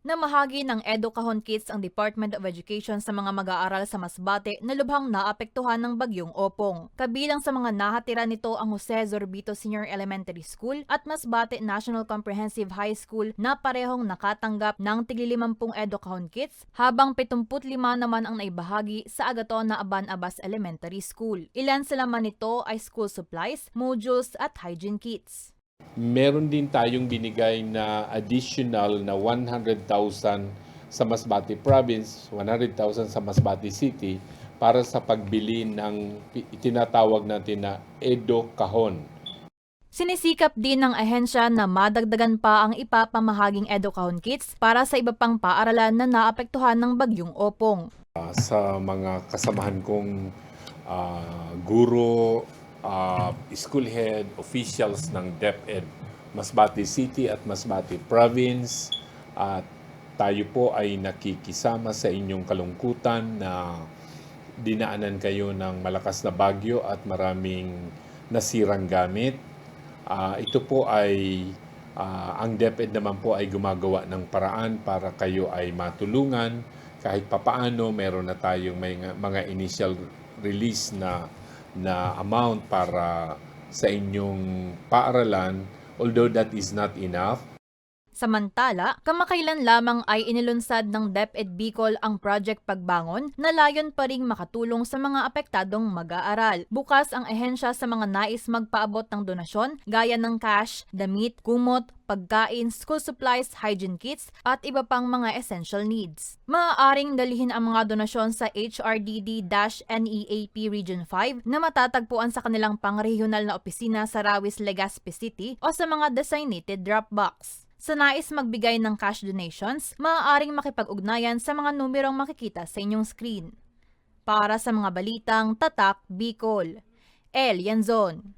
Namahagi ng Edo Kahon Kits ang Department of Education sa mga mag-aaral sa Masbate na lubhang naapektuhan ng bagyong Opong. Kabilang sa mga nahatira nito ang Jose Zorbito Senior Elementary School at Masbate National Comprehensive High School na parehong nakatanggap ng tigli 50 Edo Kahon Kits habang 75 naman ang naibahagi sa Agaton na Aban Abas Elementary School. Ilan sa laman nito ay school supplies, modules at hygiene kits. Meron din tayong binigay na additional na 100,000 sa Masbate Province, 100,000 sa Masbate City para sa pagbili ng tinatawag natin na Edo Kahon. Sinisikap din ng ahensya na madagdagan pa ang ipapamahaging Edo Kahon Kits para sa iba pang paaralan na naapektuhan ng bagyong Opong. Ah, sa mga kasamahan kong ah, guro, ah, school head, officials ng DepEd, Masbate City at Masbate Province. At tayo po ay nakikisama sa inyong kalungkutan na dinaanan kayo ng malakas na bagyo at maraming nasirang gamit. Ah, ito po ay ah, ang DepEd naman po ay gumagawa ng paraan para kayo ay matulungan kahit papaano meron na tayong mga, mga initial release na na amount para sa inyong paaralan although that is not enough Samantala, kamakailan lamang ay inilunsad ng DepEd Bicol ang Project Pagbangon na layon pa ring makatulong sa mga apektadong mag-aaral. Bukas ang ehensya sa mga nais magpaabot ng donasyon gaya ng cash, damit, kumot, pagkain, school supplies, hygiene kits at iba pang mga essential needs. Maaaring dalhin ang mga donasyon sa HRDD-NEAP Region 5 na matatagpuan sa kanilang pangregional na opisina sa Rawis, Legazpi City o sa mga designated drop box. Sa nais magbigay ng cash donations, maaaring makipag-ugnayan sa mga numerong makikita sa inyong screen. Para sa mga balitang Tatak Bicol, El Yanzon.